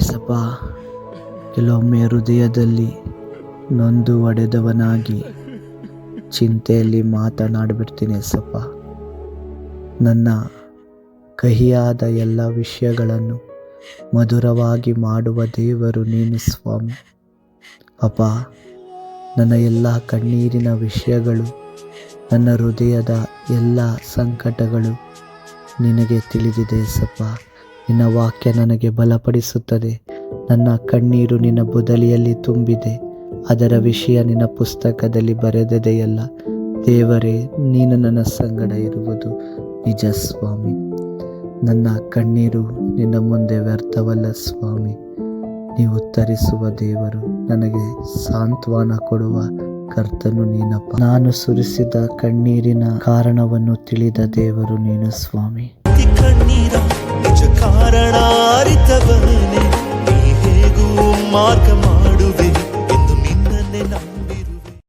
ಎಸಪ್ಪ ಕೆಲವೊಮ್ಮೆ ಹೃದಯದಲ್ಲಿ ನೊಂದು ಒಡೆದವನಾಗಿ ಚಿಂತೆಯಲ್ಲಿ ಮಾತನಾಡಿಬಿಡ್ತೀನಿ ಎಸಪ್ಪ ನನ್ನ ಕಹಿಯಾದ ಎಲ್ಲ ವಿಷಯಗಳನ್ನು ಮಧುರವಾಗಿ ಮಾಡುವ ದೇವರು ನೀನು ಸ್ವಾಮಿ. ಅಪ್ಪ, ನನ್ನ ಎಲ್ಲ ಕಣ್ಣೀರಿನ ವಿಷಯಗಳು, ನನ್ನ ಹೃದಯದ ಎಲ್ಲ ಸಂಕಟಗಳು ನಿನಗೆ ತಿಳಿದಿದೆ ಸಪ್ಪ ನಿನ್ನ ವಾಕ್ಯ ನನಗೆ ಬಲಪಡಿಸುತ್ತದೆ. ನನ್ನ ಕಣ್ಣೀರು ನಿನ್ನ ಬುದಲಿಯಲ್ಲಿ ತುಂಬಿದೆ. ಅದರ ವಿಷಯ ನಿನ್ನ ಪುಸ್ತಕದಲ್ಲಿ ಬರೆದದೆಯಲ್ಲ. ದೇವರೇ, ನೀನು ನನ್ನ ಸಂಗಡ ಇರುವುದು ನಿಜ ಸ್ವಾಮಿ. ನನ್ನ ಕಣ್ಣೀರು ನಿನ್ನ ಮುಂದೆ ವ್ಯರ್ಥವಲ್ಲ ಸ್ವಾಮಿ. ನೀವು ಉತ್ತರಿಸುವ ದೇವರು ನನಗೆ ಸಾಂತ್ವನ ಕೊಡುವ ಕರ್ತನು ನೀನಪ್ಪ. ನಾನು ಸುರಿಸಿದ ಕಣ್ಣೀರಿನ ಕಾರಣವನ್ನು ತಿಳಿದ ದೇವರು ನೀನು ಸ್ವಾಮಿ. மார்க்கமா